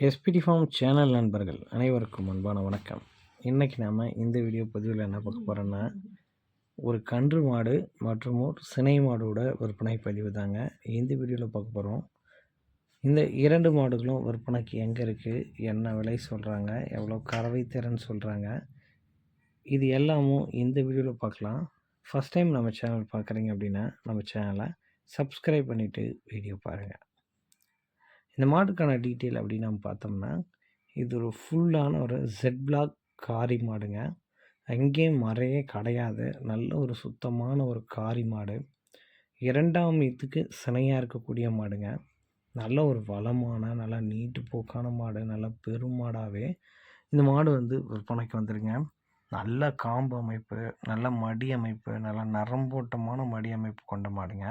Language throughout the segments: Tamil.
எஸ்பிடி ஃபார்ம் சேனல் நண்பர்கள் அனைவருக்கும் அன்பான வணக்கம். இன்றைக்கி நாம் இந்த வீடியோ பதிவில் என்ன பார்க்க போகிறோன்னா ஒரு கன்று மாடு மற்றும் ஒரு சினை மாடோட விற்பனை பதிவு தாங்க. இந்த வீடியோவில் பார்க்க போகிறோம் இந்த இரண்டு மாடுகளும் விற்பனைக்கு எங்கே இருக்குது என்ன விலை சொல்கிறாங்க எவ்வளோ கறவை திறன் சொல்கிறாங்க இது எல்லாமும் இந்த வீடியோவில் பார்க்கலாம். ஃபஸ்ட் டைம் நம்ம சேனல் பார்க்குறீங்க அப்படின்னா நம்ம சேனலை சப்ஸ்கிரைப் பண்ணிவிட்டு வீடியோ பாருங்கள் இந்த மாட்டுக்கான டீட்டெயில் அப்படின்னு நம்ம பார்த்தோம்னா இது ஒரு ஃபுல்லான ஒரு ஜெட் பிளாக் காரி மாடுங்க. எங்கேயும் மறையே கிடையாது. நல்ல ஒரு சுத்தமான ஒரு காரி மாடு. இரண்டாம் இதுக்கு சினையாக இருக்கக்கூடிய மாடுங்க. நல்ல ஒரு வளமான நல்லா நீட்டு போக்கான மாடு நல்ல பெரும் மாடாகவே இந்த மாடு வந்து விற்பனைக்கு வந்துடுங்க நல்ல காம்பு அமைப்பு நல்ல மடி அமைப்பு நல்ல நரம்போட்டமான மடி அமைப்பு கொண்ட மாடுங்க.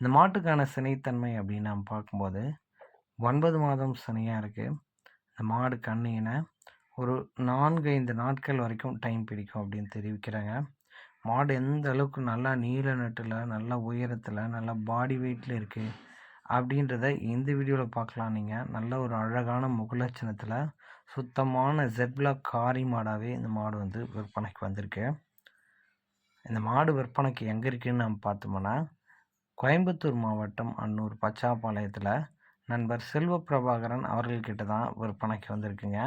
இந்த மாட்டுக்கான சினைத்தன்மை அப்படின்னு நம்ம பார்க்கும்போது ஒன்பது மாதம் சனியாக இருக்குது இந்த மாடு கண்ணினை ஒரு நான்கு ஐந்து நாட்கள் வரைக்கும் டைம் பிடிக்கும் அப்படின்னு தெரிவிக்கிறாங்க. மாடு எந்த அளவுக்கு நல்லா நீல நட்டில் நல்லா உயரத்தில் நல்லா பாடி வெயிட்டில் இருக்குது அப்படின்றத இந்த வீடியோவில் பார்க்கலாம். நீங்கள் நல்ல ஒரு அழகான முகலட்சணத்தில் சுத்தமான ஜெட்பிளாக் காரி மாடாகவே இந்த மாடு வந்து விற்பனைக்கு வந்திருக்கு. இந்த மாடு விற்பனைக்கு எங்கே இருக்குதுன்னு நம்ம பார்த்தோம்னா கோயம்புத்தூர் மாவட்டம் அன்னூர் பச்சாப்பாளையத்தில் நண்பர் செல்வ பிரபாகரன் அவர்கள்கிட்ட தான் விற்பனைக்கு வந்திருக்குங்க.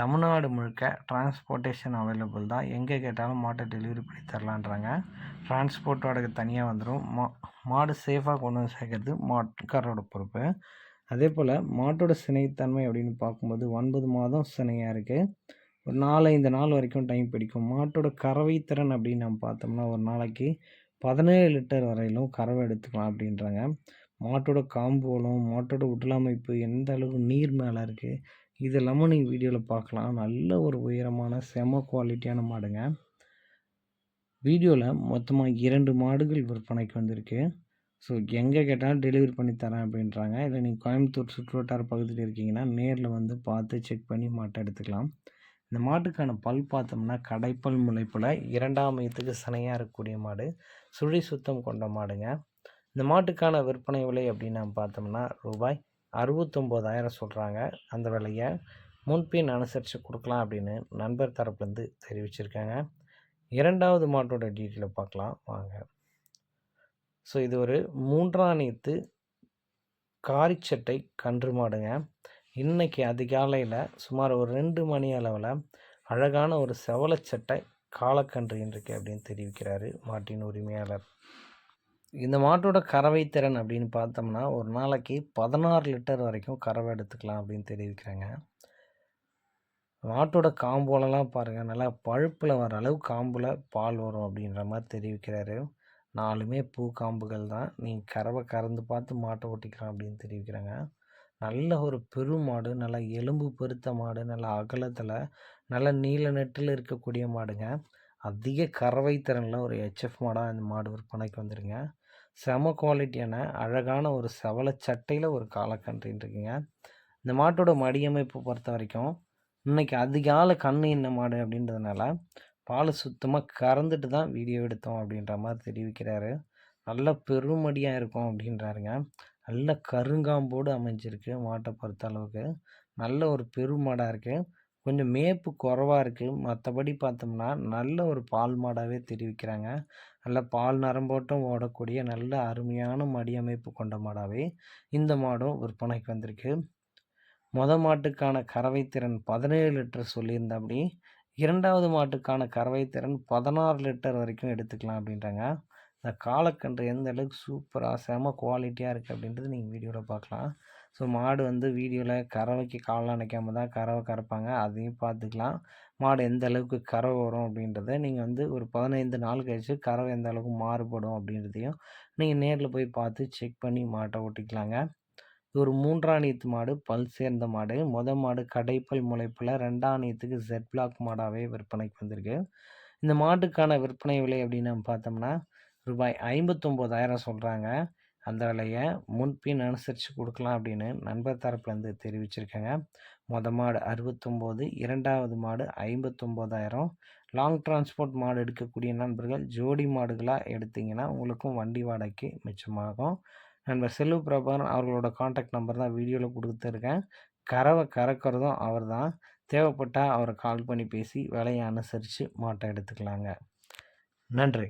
தமிழ்நாடு முழுக்க டிரான்ஸ்போர்ட்டேஷன் அவைலபிள் தான். எங்கே கேட்டாலும் மாட்டை டெலிவரி பண்ணி தரலான்றாங்க. டிரான்ஸ்போர்ட் வாடகை தனியாக வந்துடும் மா மாடு சேஃபாக கொண்டு வந்து சேர்க்கறது மாட்டுக்காரோட பொறுப்பு. அதே போல் மாட்டோட சினைத்தன்மை அப்படின்னு பார்க்கும்போது ஒன்பது மாதம் சினையாக இருக்குது ஒரு நாலஞ்சு நாள் வரைக்கும் டைம் பிடிக்கும். மாட்டோட கறவை திறன் அப்படின்னு நம்ம பார்த்தோம்னா ஒரு நாளைக்கு பதினேழு லிட்டர் வரையிலும் கறவை எடுத்துக்கலாம் அப்படின்றாங்க. மாட்டோட காம்போலம் மாட்டோட உடலமைப்பு எந்த அளவுக்கு நீர் மேலே இருக்குது இது எல்லாமே நீங்கள் வீடியோவில் பார்க்கலாம் நல்ல ஒரு உயரமான செம குவாலிட்டியான மாடுங்க. வீடியோவில் மொத்தமாக இரண்டு மாடுகள் விற்பனைக்கு வந்திருக்கு. ஸோ எங்கே கேட்டாலும் டெலிவரி பண்ணி தரேன் அப்படின்றாங்க. இல்லை நீங்கள் கோயம்புத்தூர் சுற்றுவட்டார பகுதியில் இருக்கீங்கன்னா நேரில் வந்து பார்த்து செக் பண்ணி மாட்டை எடுத்துக்கலாம். இந்த மாட்டுக்கான பல் பார்த்தோம்னா கடைப்பல் முளைப்பில் இரண்டாம் வயதுக்கு சனையாக இருக்கக்கூடிய மாடு. சுழி சுத்தம் கொண்ட மாடுங்க. இந்த மாட்டுக்கான விற்பனை விலை அப்படின்னு நம்ம பார்த்தோம்னா ரூபாய் அறுபத்தொம்போதாயிரம் சொல்கிறாங்க அந்த விலையை முன்பின் அனுசரித்து கொடுக்கலாம் அப்படின்னு நண்பர் தரப்புலேருந்து தெரிவிச்சிருக்காங்க. இரண்டாவது மாட்டோட டீட்டெயிலை பார்க்கலாம். வாங்க. ஸோ இது ஒரு மூன்றாம் காரிச்சட்டை கன்று மாடுங்க. இன்றைக்கி அதிகாலையில் சுமார் ஒரு ரெண்டு மணி அளவில் அழகான ஒரு செவலச்சட்டை காலக்கன்று இன்றைக்கு அப்படின்னு தெரிவிக்கிறாரு மாட்டின் உரிமையாளர். இந்த மாட்டோட கறவை திறன் அப்படின்னு பார்த்தோம்னா ஒரு நாளைக்கு பதினாறு லிட்டர் வரைக்கும் கறவை எடுத்துக்கலாம் அப்படின்னு தெரிவிக்கிறாங்க. மாட்டோட காம்போலலாம் பாருங்கள் நல்லா பழுப்பில் வர அளவு காம்பில் பால் வரும் அப்படின்ற மாதிரி தெரிவிக்கிறாரு. நாலுமே பூ காம்புகள் தான். நீங்கள் கறவை கறந்து பார்த்து மாட்டை ஓட்டிக்கலாம் அப்படின்னு தெரிவிக்கிறாங்க. நல்ல ஒரு பெரும் மாடு நல்லா எலும்பு பெருத்த மாடு நல்ல அகலத்தில் நல்ல நீல நெட்டில் இருக்கக்கூடிய மாடுங்க. அதிக கறவை திறனில் ஒரு ஹெச்எஃப் மாடாக இந்த மாடு விற்பனைக்கு வந்துடுங்க செம குவாலிட்டியான அழகான ஒரு செவலை சட்டையில் ஒரு காலக்கன்றின்னு இருக்குங்க. இந்த மாட்டோட மடியமைப்பு பொறுத்த வரைக்கும் இன்றைக்கி அதிகால கண்ணு என்ன மாடு அப்படின்றதுனால பால் சுத்தமாக கறந்துட்டு தான் வீடியோ எடுத்தோம் அப்படின்ற மாதிரி தெரிவிக்கிறாரு. நல்ல பெருமடியாக இருக்கும் அப்படின்றாருங்க. நல்ல கருங்காம்போடு அமைஞ்சிருக்கு மாட்டை பொறுத்த அளவுக்கு. நல்ல ஒரு பெருமாடாக இருக்குது கொஞ்சம் மேய்ப்பு குறவாக இருக்குது மற்றபடி பார்த்தோம்னா நல்ல ஒரு பால் மாடாகவே தெரிவிக்கிறாங்க. நல்ல பால் நரம்போட்டம் ஓடக்கூடிய நல்ல அருமையான மடி அமைப்பு கொண்ட மாடாகவே இந்த மாடும் விற்பனைக்கு வந்திருக்கு. மொத மாட்டுக்கான கறவை திறன் பதினேழு லிட்டர் சொல்லியிருந்தாப்படி இரண்டாவது மாட்டுக்கான கறவை திறன் பதினாறு லிட்டர் வரைக்கும் எடுத்துக்கலாம் அப்படின்றாங்க. இந்த காலக்கன்று எந்த அளவுக்கு சூப்பராக செம குவாலிட்டியாக இருக்குது அப்படின்றது நீங்கள் வீடியோவில் பார்க்கலாம் ஸோ மாடு வந்து வீடியோவில் கறவைக்கு காலெலாம் நினைக்காம தான் கறவை கறப்பாங்க. அதையும் பார்த்துக்கலாம். மாடு எந்த அளவுக்கு கறவை வரும் அப்படின்றத நீங்கள் வந்து ஒரு பதினைந்து நாள் கழித்து கறவை எந்த அளவுக்கு மாறுபடும் அப்படின்றதையும் நீங்கள் நேரில் போய் பார்த்து செக் பண்ணி மாட்டை ஓட்டிக்கலாங்க. ஒரு மூன்றாம் நீத்து மாடு பல் சேர்ந்த மாடு. மொத மாடு கடைப்பல் முளைப்பில் ரெண்டாம் நீத்துக்கு ஜெட் பிளாக் மாடாகவே விற்பனைக்கு வந்திருக்கு. இந்த மாட்டுக்கான விற்பனை விலை அப்படின்னு பார்த்தோம்னா ரூபாய் ஐம்பத்தொம்போதாயிரம் சொல்கிறாங்க அந்த விலையை முன்பின் அனுசரித்து கொடுக்கலாம் அப்படின்னு நண்பர் தரப்புலேருந்து தெரிவிச்சிருக்கேங்க. மொத மாடு அறுபத்தொம்போது இரண்டாவது மாடு ஐம்பத்தொம்போதாயிரம். லாங் டிரான்ஸ்போர்ட் மாடு எடுக்கக்கூடிய நண்பர்கள் ஜோடி மாடுகளாக எடுத்திங்கன்னா உங்களுக்கும் வண்டி வாடகைக்கு மிச்சமாகும். நண்பர் செல்வ பிரபாகரன் அவர்களோட காண்டாக்ட் நம்பர் தான் வீடியோவில் கொடுத்துருக்கேன் கறவை கறக்கிறதும் அவர் தான். தேவைப்பட்டால் அவரை கால் பண்ணி பேசி விலையை அனுசரித்து மாட்டை எடுத்துக்கலாங்க. நன்றி.